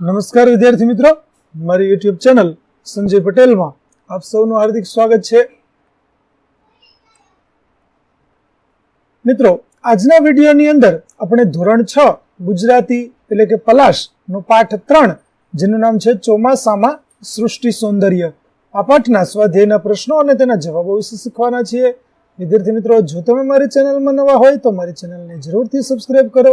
નમસ્કાર વિદ્યાર્થી મિત્રો. મારી યુટ્યુબ ચેનલ સંજય પટેલમાં આપ સૌનું હાર્દિક સ્વાગત છે. મિત્રો, આજના વિડીયોની અંદર આપણે ધોરણ છ ગુજરાતી એટલે કે પલાશ નો પાઠ ત્રણ, જેનું નામ છે ચોમાસામાં સૃષ્ટિ સૌંદર્ય. આ પાઠના સ્વાધ્યાયના પ્રશ્નો અને તેના જવાબો વિશે શીખવાના છીએ. વિદ્યાર્થી મિત્રો, જો તમે મારી ચેનલમાં નવા હોય તો મારી ચેનલને જરૂરથી સબસ્ક્રાઈબ કરો.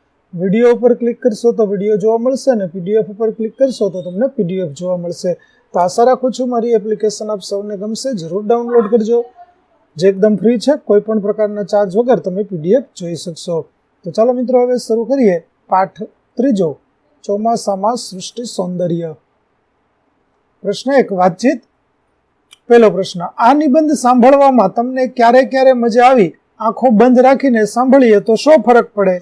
વીડિયો ઉપર ક્લિક કરશો તો વીડિયો જોવા મળશે અને પીડીએફ ઉપર ક્લિક કરશો તો તમને પીડીએફ જોવા મળશે. તો આશા રાખું છું મારી એપ્લિકેશન આપ સૌને ગમશે. જરૂર ડાઉનલોડ કરજો. જે એકદમ ફ્રી છે, કોઈ પણ પ્રકારના ચાર્જ વગર તમે પીડીએફ જોઈ શકશો. તો ચાલો મિત્રો, હવે શરૂ કરીએ પાઠ ત્રીજો. ચોમાસામાં સૃષ્ટિ સૌંદર્ય. પ્રશ્ન એક, વાતચીત. પહેલો પ્રશ્ન, આ નિબંધ સાંભળવામાં તમને ક્યારે ક્યારે મજા આવી? આંખો બંધ રાખીને સાંભળીએ તો શો ફરક પડે?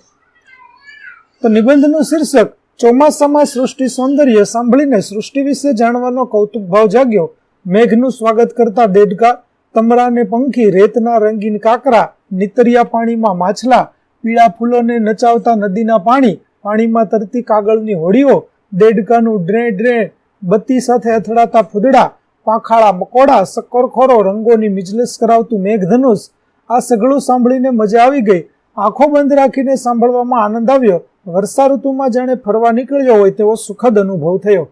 તો નિબંધનું શીર્ષક, ચોમાસામાં સૃષ્ટિ સૌંદર્ય સાંભળીને સૃષ્ટિ વિશે જાણવાનો કૌતુક ભાવ જાગ્યો. મેઘનું સ્વાગત કરતા દેડકા, તમરાને પંખી, રેતના રંગીન કાકરા, નીતરિયા પાણીમાં માછલા, પીળા ફૂલોને નચાવતા નદીના પાણી, પાણીમાં તરતી કાગળની હોડીઓ, દેડકાનું ડ્રે ડ્રે, બત્તી સાથે અથડાતા ફૂદડા, પાંખાળા મકોડા, સક્કરખોરો, રંગોની મિજલસ કરાવતું મેઘધનુષ. આ સઘળું સાંભળીને મજા આવી ગઈ. આંખો બંધ રાખીને સાંભળવામાં આનંદ આવ્યો. વર્ષા ઋતુમાં જાણે ફરવા નીકળ્યો હોય તેવો સુખદ અનુભવ થયો.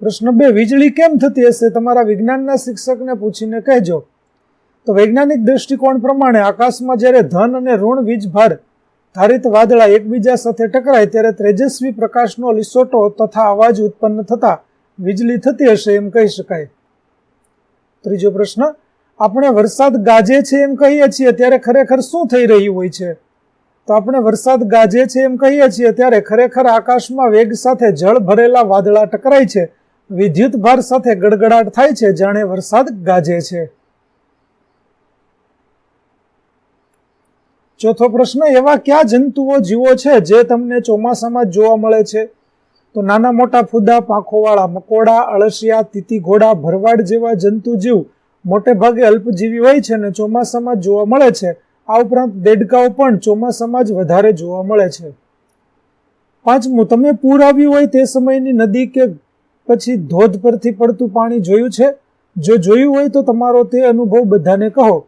પ્રશ્ન બે, વીજળી કેમ થતી હશે? તમારા વિજ્ઞાનના શિક્ષકને પૂછીને કહેજો. તો વૈજ્ઞાનિક દ્રષ્ટિકોણ પ્રમાણે આકાશમાં જ્યારે ધન અને ઋણ વીજભાર, ધારિત વાદળા એકબીજા સાથે ટકરાય ત્યારે તેજસ્વી પ્રકાશનો લીસોટો તથા અવાજ ઉત્પન્ન થતા વીજળી થતી હશે એમ કહી શકાય. ત્રીજો પ્રશ્ન, આપણે વરસાદ ગાજે છે એમ કહીએ છીએ, ત્યારે ખરેખર શું થઈ રહ્યું હોય છે? તો આપણે વરસાદ ગાજે છે એમ કહીએ છીએ, ત્યારે ખરેખર આકાશમાં વેગ સાથે જળ ભરેલા વાદળા ટકરાય છે. વિદ્યુત ભાર સાથે ગડગડાટ થાય છે, જાણે વરસાદ ગાજે છે. ચોથો પ્રશ્ન, એવા કયા જંતુઓ જીવો છે જે તમને ચોમાસામાં જોવા મળે છે? તો નાના મોટા ફૂદા, પાંખોવાળા મકોડા, અળસિયા તીતી ઘોડા ભરવાડ જેવા જંતુ જીવ મોટે ભાગે અલ્પજીવી હોય છે અને ચોમાસામાં જોવા મળે છે. આ ઉપરાંત દેડકાઓ પણ ચોમાસામાં જ વધારે જોવા મળે છે. પાંચમું, તમે પૂર આવ્યું હોય તે સમયની નદી કે પછી ધોધ પરથી પડતું પાણી જોયું છે? જો જોયું હોય તો તમારો તે અનુભવ બધાને કહો.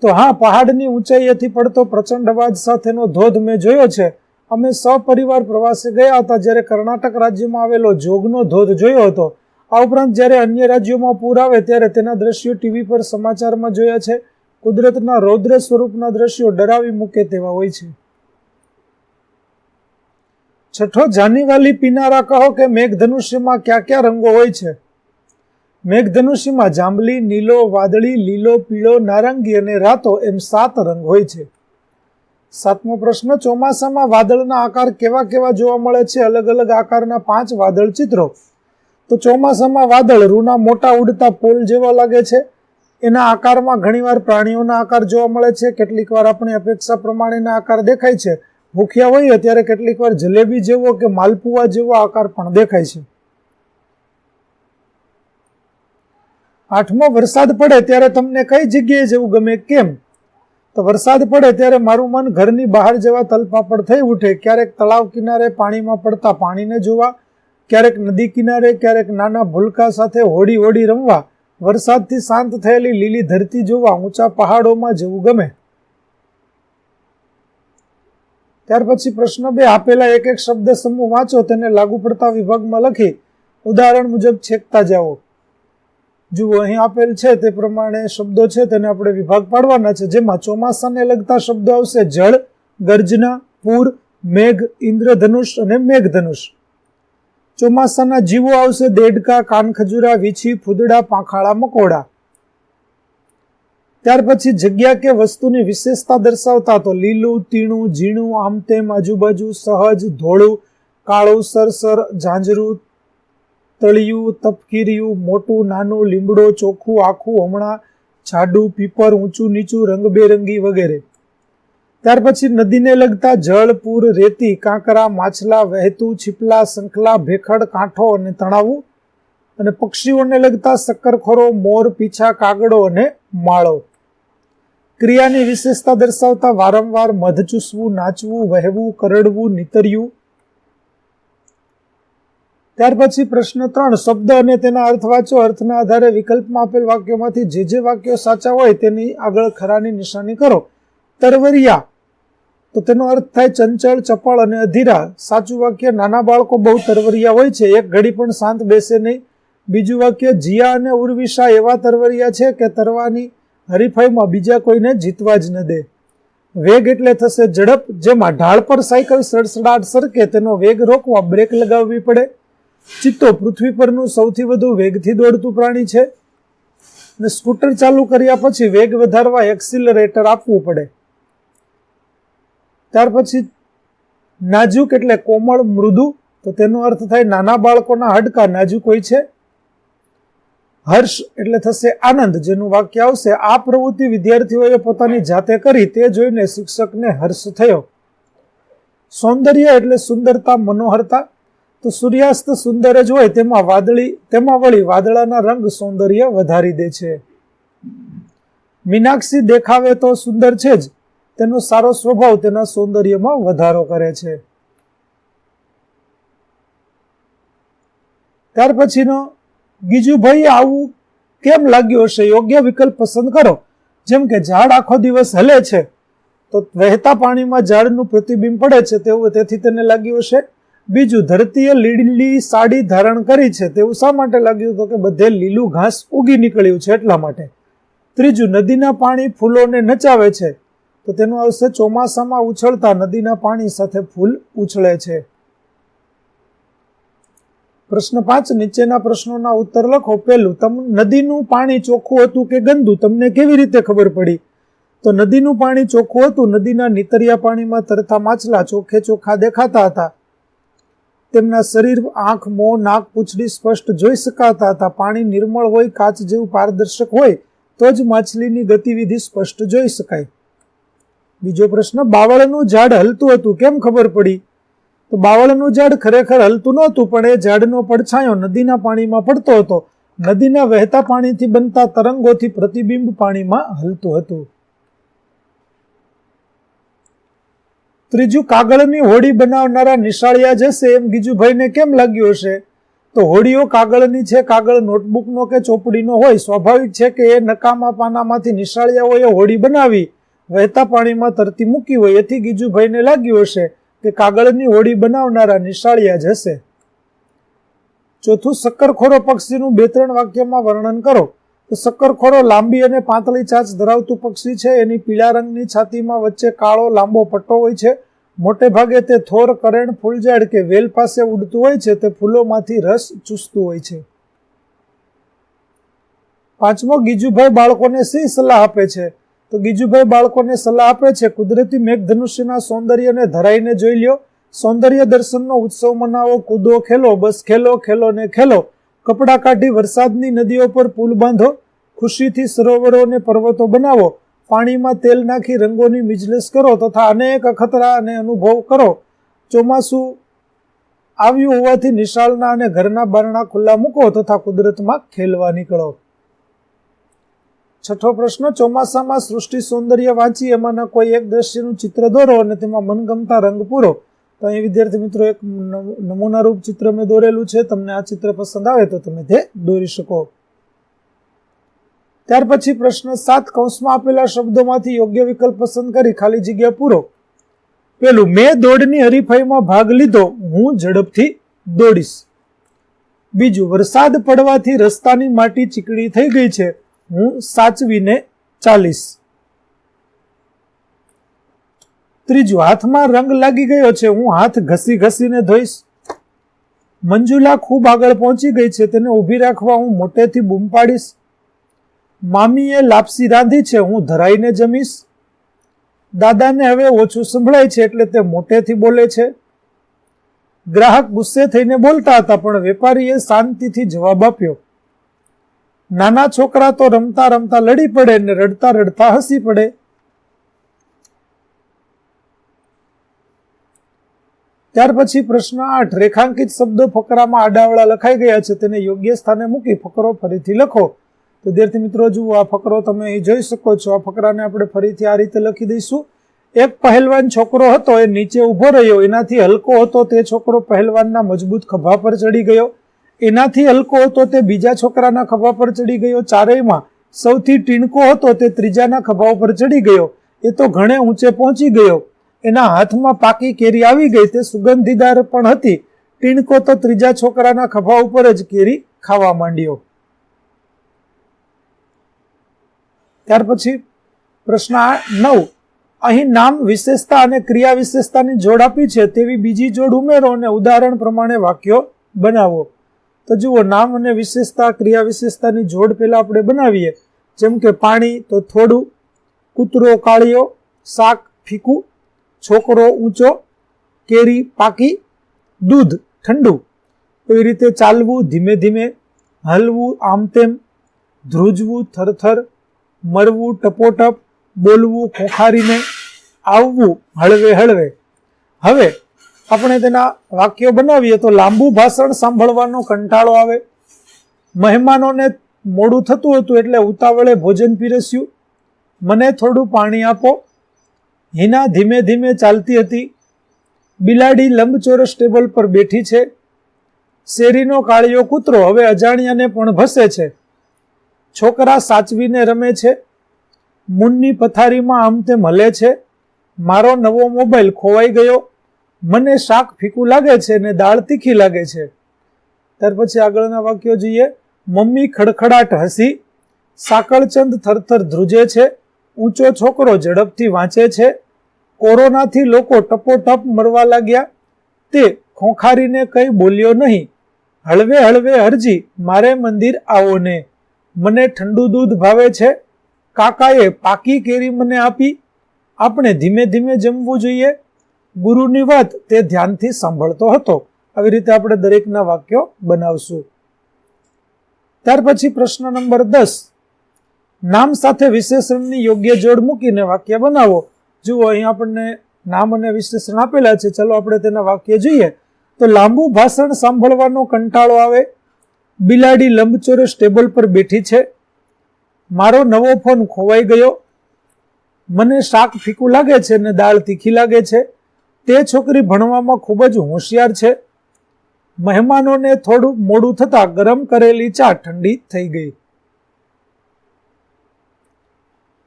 તો હા, પહાડની ઊંચાઈએથી પડતો પ્રચંડ અવાજ સાથેનો ધોધ મેં જોયો છે. અમે સપરિવાર પ્રવાસે ગયા હતા જ્યારે કર્ણાટક રાજ્યમાં આવેલો જોગનો ધોધ જોયો હતો. આ ઉપરાંત જ્યારે અન્ય રાજ્યોમાં પૂર આવે ત્યારે તેના દ્રશ્યો ટીવી પર સમાચારમાં જોયા છે. કુદરતના રૌદ્ર સ્વરૂપના દ્રશ્યો ડરાવી મૂકે તેવા હોય છે. છઠ્ઠો, જાનીવાલી પીનારા કહો કે મેઘધનુષ્યમાં કયા કયા રંગો હોય છે? મેઘધનુષ્યમાં જાંબલી, નીલો, વાદળી, લીલો, પીળો, નારંગી અને રાતો એમ સાત રંગ હોય છે. સાતમો પ્રશ્ન, ચોમાસામાં વાદળના આકાર કેવા કેવા જોવા મળે છે? અલગ અલગ આકારના પાંચ વાદળ ચિત્રો તો ચોમાસામાં વાદળ રૂના મોટા ઉડતા પોલ જેવા લાગે છે. એના આકારમાં ઘણીવાર પ્રાણીઓના આકાર જોવા મળે છે. કેટલીક વાર આપણી અપેક્ષા પ્રમાણેના આકાર દેખાય છે. ભૂખ્યા હોઈએ ત્યારે કેટલીક વાર જલેબી જેવો કે માલપુવા જેવો આકાર પણ દેખાય છે. આઠમો, વરસાદ પડે ત્યારે તમને કઈ જગ્યાએ જવું ગમે, કેમ? તો વરસાદ પડે ત્યારે મારું મન ઘરની બહાર જવા તલપાપડ થઈ ઉઠે. ક્યારેક તળાવ કિનારે પાણીમાં પડતા પાણીને જોવા, ક્યારેક નદી કિનારે, ક્યારેક નાના ભૂલકા સાથે હોડી હોડી રમવા વરસાદથી શાંત થયેલી લીલી ધરતી જોવા ઊંચા પહાડોમાં જવું ગમે. ત્યાર પછી પ્રશ્ન બે, આપેલા એક એક શબ્દ સમૂહ વાંચો, તેને લાગુ પડતા વિભાગમાં લખી, ઉદાહરણ મુજબ છેકતા જાઓ. જુઓ, અહીં આપેલ છે, તે પ્રમાણે શબ્દો છે, તેને આપણે વિભાગ પાડવાના છે, જેમાં ચોમાસાને લગતા શબ્દો આવશે, જળ, ગર્જના, પૂર, મેઘ, ઇન્દ્રધનુષ અને મેઘધનુષ. ચોમાસાના જીવો આવશે દેડકા, કાનખજુરા, વીછી, ફૂદડા, પાંખાળા, મકોડા. ત્યાર પછી જગ્યા કે વસ્તુની વિશેષતા દર્શાવતા તો લીલું, તીણું, ઝીણું, આમ તેમ, આજુબાજુ સહજ, ધોળું, કાળું, સરસર, ઝાંઝરું, તળિયું, તપકીરિયું, મોટું, નાનું, લીમડો, ચોખ્ખું, આખું, હમણાં, જાડું, પીપર, ઊંચું, નીચું, રંગબેરંગી વગેરે. ત્યાર પછી નદીને લગતા જળ, પૂર, રેતી, કાંકરા, માછલા, વહેતું, છીપલા શંખલા ભેખડ, કાંઠો અને તણાવું અને પક્ષીઓને લગતા શક્કરખોરો મોર, પીછા, કાગડો અને માળો. ક્રિયાની વિશેષતા દર્શાવતા વારંવાર મધ ચૂસવું, નાચવું, વહેવું, કરડવું નીતર્યું ત્યાર પછી પ્રશ્ન ત્રણ, શબ્દ અને તેના અર્થ વાંચો. અર્થના આધારે વિકલ્પમાં આપેલ વાક્યોમાંથી જે જે વાક્યો સાચા હોય તેની આગળ ખરાની નિશાની કરો. તરવરિયા તો તેનો અર્થ થાય ચંચળ, ચપળ અને અધીરા. સાચું વાક્ય, નાના બાળકો બહુ તરવરિયા હોય છે, એક ઘડી પણ શાંત બેસે નહીં. બીજું વાક્ય, જીયા અને ઉર્વિશા એવા તરવરિયા છે કે તરવાની હરીફાઈમાં બીજા કોઈને જીતવા જ ન દે. વેગ એટલે થશે ઝડપ, જેમાં ઢાળ પર સાયકલ સડસડાટ સરકે તેનો વેગ રોકવા બ્રેક લગાવવી પડે. ચિત્તો પૃથ્વી પરનું સૌથી વધુ વેગથી દોડતું પ્રાણી છે. અને સ્કૂટર ચાલુ કર્યા પછી વેગ વધારવા એક્સિલરેટર આપવું પડે. ત્યાર પછી નાજુક એટલે કોમળ, મૃદુ, તો તેનો અર્થ થાય નાના બાળકોના હાડકા નાજુક હોય છે. હર્ષ એટલે થશે આનંદ, જેનું વાક્ય આવશે, આ પ્રવૃત્તિ વિદ્યાર્થીઓએ પોતાની જાતે કરી, તે જોઈને શિક્ષકને હર્ષ થયો. સૌંદર્ય એટલે સુંદરતા, મનોહરતા. તો સૂર્યાસ્ત સુંદર જ હોય, તેમાં વાદળી, તેમાં વળી વાદળાના રંગ સૌંદર્ય વધારી દે છે. મીનાક્ષી દેખાવે તો સુંદર છે જ તેનો સારો સ્વભાવ તેના સૌંદર્યમાં વધારો કરે છે. ત્યાર પછીનો ગીજુભાઈ આવું કેમ લાગ્યું હશે? યોગ્ય વિકલ્પ પસંદ કરો. જેમ કે ઝાડ આખો દિવસ હલે છે, તો વહેતા પાણીમાં ઝાડનું પ્રતિબિંબ પડે છે તેવું તેથી તેને લાગ્યું હશે. બીજું, ધરતીએ લીલી સાડી ધારણ કરી છે તેવું શા માટે લાગ્યું તો કે બધે લીલું ઘાસ ઉગી નીકળ્યું છે એટલા માટે? ત્રીજું, નદીના પાણી ફૂલોને નચાવે છે તો તેનું આવશે ચોમાસામાં ઉછળતા નદીના પાણી સાથે ફૂલ ઉછળે છે. પ્રશ્ન પાંચ, નીચેના પ્રશ્નોના ઉત્તર લખો. પહેલું, તમ નદીનું પાણી ચોખ્ખું હતું કે ગંદુ? તમને કેવી રીતે ખબર પડી? તો નદીનું પાણી ચોખ્ખું હતું, નદીના નીતરિયા પાણીમાં તરતા માછલા ચોખ્ખે ચોખ્ખા દેખાતા હતા. તેમના શરીર, આંખ, મોં, નાક, પૂંછડી સ્પષ્ટ જોઈ શકાતા હતા. પાણી નિર્મળ હોય, કાચ જેવું પારદર્શક હોય, તો જ માછલીની ગતિવિધિ સ્પષ્ટ જોઈ શકાય. બીજો પ્રશ્ન, બાવળનું ઝાડ હલતું હતું, કેમ ખબર પડી? તો બાવળનું ઝાડ ખરેખર હલતું નહોતું, પણ એ ઝાડનો પડછાયો નદીના પાણીમાં પડતો હતો. નદીના વહેતા પાણીથી બનતા તરંગોથી પ્રતિબિંબ પાણીમાં હલતું હતું. ત્રીજું, કાગળની હોડી બનાવનારા નિશાળિયા જશે એમ ગીજુભાઈને કેમ લાગ્યું હશે? તો હોડીઓ કાગળની છે, કાગળ નોટબુકનો કે ચોપડીનો હોય, સ્વાભાવિક છે કે એ નકામા પાનામાંથી નિશાળિયાઓએ હોડી બનાવી વહેતા પાણીમાં તરતી મૂકી હોય, એથી ગીજુભાઈને લાગ્યું હશે કે કાગળની હોડી બનાવનારા નિશાળિયા જ હશે. ચોથું, શક્કરખોરો પક્ષીનું બે ત્રણ વાક્યમાં વર્ણન કરો. તો શક્કરખોરો લાંબી અને પાતળી ચાંચ ધરાવતું પક્ષી છે. એની પીળા રંગની છાતીમાં વચ્ચે કાળો, લાંબો પટ્ટો હોય છે. મોટે ભાગે તે થોર, કરેણ, ફૂલઝાડ કે વેલ પાસે ઉડતું હોય છે. તે ફૂલોમાંથી રસ ચૂસતું હોય છે. પાંચમો, ગીજુભાઈ બાળકોને સિંહ સલાહ આપે છે? તો ગીજુભાઈ બાળકોને સલાહ આપે છે, કુદરતી મેઘધનુષ્યના સૌંદર્યને ધરાઈને જોઈ લ્યો. સૌંદર્ય દર્શનનો ઉત્સવ મનાવો, કૂદો, ખેલો, બસ ખેલો ખેલો ને ખેલો. કપડાં કાઢી વરસાદની નદીઓ પર પુલ બાંધો. ખુશીથી સરોવરો અને પર્વતો બનાવો. પાણીમાં તેલ નાખી રંગોની મિજલસ કરો તથા અનેક અખતરા અને અનુભવ કરો. ચોમાસું આવ્યું હોવાથી નિશાળના અને ઘરના બારણા ખુલ્લા મૂકો તથા કુદરતમાં ખેલવા નીકળો. છઠ્ઠો પ્રશ્ન, ચોમાસામાં સૃષ્ટિ સૌંદર્ય વાંચી એમાંના કોઈ એક દ્રશ્યનું ચિત્ર દોરો અને તેમાં મનગમતા રંગ પૂરો. તો અહીં વિદ્યાર્થી મિત્રો એક નમૂનારૂપ ચિત્ર મેં દોરેલું છે. તમને આ ચિત્ર પસંદ આવે તો તમે તે દોરી શકો. ત્યાર પછી પ્રશ્ન સાત, કૌંસમાં આપેલા શબ્દોમાંથી યોગ્ય વિકલ્પ પસંદ કરી ખાલી જગ્યા પૂરો. પેલું, મેં દોડની હરીફાઈમાં ભાગ લીધો. હું ઝડપથી દોડીશ. બીજું, વરસાદ પડવાથી રસ્તાની માટી ચીકણી થઈ ગઈ છે. હું સાચવીને ચાલીશ. ત્રીજું, હાથમાં રંગ લાગી ગયો છે, હું હાથ ઘસી ઘસીને ધોઈશ. મંજુલા ખૂબ આગળ પહોંચી ગઈ છે, તેને ઊભી રાખવા હું મોટેથી બૂમ પાડીશ. મામીએ લાપસી રાંધી છે, હું ધરાઈને જમીશ. દાદાને હવે ઓછું સંભળાય છે, એટલે તે મોટેથી બોલે છે. ગ્રાહક ગુસ્સે થઈને બોલતા હતા, પણ વેપારીએ શાંતિથી જવાબ આપ્યો. નાના છોકરા તો રમતા રમતા લડી પડે ને રડતા રડતા હસી પડે. ત્યાર પછી પ્રશ્ન આઠ, રેખાંકિત શબ્દો ફકરામાં આડાવડા લખાઈ ગયા છે, તેને યોગ્ય સ્થાને મૂકી ફકરો ફરીથી લખો. તો વિદ્યાર્થી મિત્રો, જુઓ, આ ફકરો તમે અહીં જોઈ શકો છો. આ ફકરાને આપણે ફરીથી આ રીતે લખી દઈશું. એક પહેલવાન છોકરો હતો, એ નીચે ઊભો રહ્યો. એનાથી હલકો હતો, તે છોકરો પહેલવાનના મજબૂત ખભા પર ચડી ગયો. એનાથી હલકો હતો તે બીજા છોકરાના ખભા પર ચડી ગયો. ચારેયમાં સૌથી ટીણકો હતો તે ત્રીજાના ખભા ઉપર ચડી ગયો. એ તો ઘણે ઊંચે પહોંચી ગયો. એના હાથમાં પાકી કેરી આવી ગઈ. તે સુગંધીદાર પણ હતી. ટીણકો તો ત્રીજા છોકરાના ખભા ઉપર જ કેરી ખાવા માંડ્યો. ત્યાર પછી પ્રશ્ન નવ. અહીં નામ વિશેષતા અને ક્રિયા વિશેષતાની જોડ આપી છે. તેવી બીજી જોડ ઉમેરો અને ઉદાહરણ પ્રમાણે વાક્યો બનાવો. તો જુઓ, નામ અને વિશેષતા, ક્રિયા વિશેષતાની જોડ પહેલા આપણે બનાવીએ. જેમ કે પાણી તો થોડું, કૂતરો કાળિયો શાક ફીકું, છોકરો ઊંચો, કેરી પાકી, દૂધ ઠંડુ. એવી રીતે ચાલવું, ધીમે ધીમે હલવું, આમ તેમ, ધ્રુજવું, થરથર, મરવું, ટપોટપ, બોલવું ખોખારીને આવવું, હળવે હળવે. હવે આપણે તેના વાક્યો બનાવીએ તો લાંબુ ભાષણ સાંભળવાનો કંટાળો આવે. મહેમાનોને મોડું થતું હતું એટલે ઉતાવળે ભોજન પીરસ્યું. મને થોડું પાણી આપો. હિના ધીમે ધીમે ચાલતી હતી. બિલાડી લંબચોરસ ટેબલ પર બેઠી છે. શેરીનો કાળિયો કૂતરો હવે અજાણ્યાને પણ ભસે છે. છોકરા સાચવીને રમે છે. મૂનની પથારીમાં આમ તેમ હલે છે. મારો નવો મોબાઈલ ખોવાઈ ગયો. મને શાક ફીકું લાગે છે ને દાળ તીખી લાગે છે. ત્યાર પછી આગળના વાક્યો જોઈએ. મમ્મી ખડખડાટ હસી. સાકળચંદ થરથર ધ્રુજે છે. ઊંચો છોકરો ઝડપથી વાંચે છે. કોરોનાથી લોકો ટપોટપ મરવા લાગ્યા. તે ખોખારીને કંઈ બોલ્યો નહીં. હળવે હળવે હરજી મારે મંદિર આવો ને. મને ઠંડુ દૂધ ભાવે છે. કાકાએ પાકી કેરી મને આપી. આપણે ધીમે ધીમે જમવું જોઈએ. ગુરુની વાત તે ધ્યાનથી સાંભળતો હતો. આવી રીતે આપણે દરેકના વાક્યો બનાવશું. ત્યાર પછી પ્રશ્ન નંબર દસ. નામ સાથે વિશેષણની યોગ્ય જોડ મૂકીને વાક્ય બનાવો. જુઓ, અહીં આપણને નામ અને વિશેષણ આપેલા છે. ચલો આપણે તેના વાક્ય જોઈએ. તો લાંબુ ભાષણ સાંભળવાનો કંટાળો આવે. બિલાડી લંબચોરસ ટેબલ પર બેઠી છે. મારો નવો ફોન ખોવાઈ ગયો. મને શાક ફીકું લાગે છે ને દાળ તીખી લાગે છે. તે છોકરી ભણવામાં ખૂબ જ હોશિયાર છે. મહેમાનોને થોડું મોડું થતા ગરમ કરેલી ચા ઠંડી થઈ ગઈ.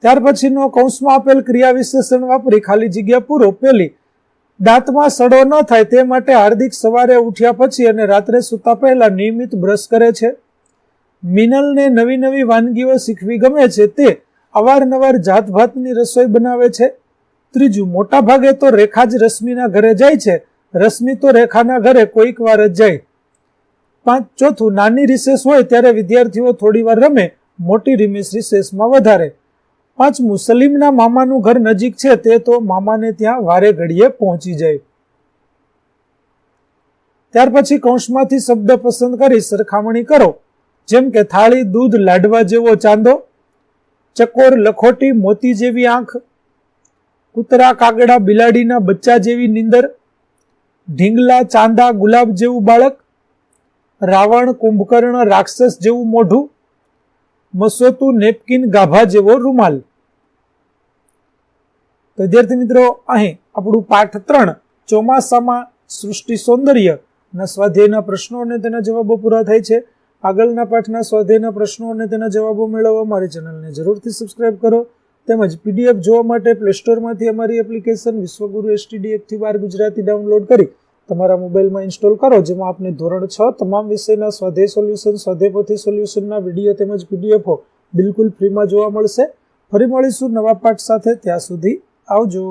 ત્યાર પછીનો કૌંસમાં આપેલ ક્રિયા વિશેષણ વાપરી ખાલી જગ્યા પૂરો પેલી. દાંતમાં સડો ન થાય તે માટે હાર્દિક સવારે ઉઠ્યા પછી અને રાત્રે સૂતા પહેલા નિયમિત બ્રશ કરે છે. મિનલને નવી નવી વાનગીઓ શીખવી ગમે છે તે અવારનવાર જાતભાતની રસોઈ બનાવે છે. ત્રીજું, મોટા ભાગે તો રેખા જ રશ્મિના ઘરે જાય છે. રશ્મિ તો રેખાના ઘરે કોઈક વાર જ જાય. પાંચ, ચોથું, નાની રિસેસ હોય ત્યારે વિદ્યાર્થીઓ થોડી વાર રમે. મોટી રિમેસ રિસેસમાં વધારે. પાંચમું, સલીમના મામાનું ઘર નજીક છે, તે તો મામાને ત્યાં વારે ઘડીએ પહોંચી જાય. ત્યાર પછી કૌંસમાંથી શબ્દ પસંદ કરી સરખામણી કરો. જેમ કે, થાળી, દૂધ, લાડવા જેવો ચાંદો, ચકોર, લખોટી, મોતી જેવી આંખ કૂતરા કાગડા બિલાડીના બચ્ચા જેવી નીંદર, ઢીંગલા ચાંદા ગુલાબ જેવું બાળક, રાવણ કુંભકર્ણ રાક્ષસ જેવું મોઢું, મસોતું નેપકિન ગાભા જેવો રૂમાલ. વિદ્યાર્થી મિત્રો, અહીં આપણું પાઠ ત્રણ, ચોમાસામાં સૃષ્ટિ સૌંદર્ય, ના સ્વાધ્યાયના પ્રશ્નો અને તેના જવાબો પૂરા થાય છે. આગળના પાઠના સ્વાધ્યાયના પ્રશ્નો અને તેના જવાબો મેળવવા મારી ચેનલને જરૂરથી સબસ્ક્રાઇબ કરો. તેમજ પીડીએફ જોવા માટે પ્લે સ્ટોરમાંથી અમારી એપ્લિકેશન વિશ્વગુરુ એસટીડી એકથી બાર ગુજરાતી ડાઉનલોડ કરી તમારા મોબાઈલમાં ઇન્સ્ટોલ કરો, જેમાં આપને ધોરણ છ તમામ વિષયના સ્વાધે સોલ્યુશન સ્વાધ્યાયપોથી સોલ્યુશનના વીડિયો તેમજ પીડીએફો બિલકુલ ફ્રીમાં જોવા મળશે. ફરી મળીશું નવા પાઠ સાથે, ત્યાં સુધી આવજો.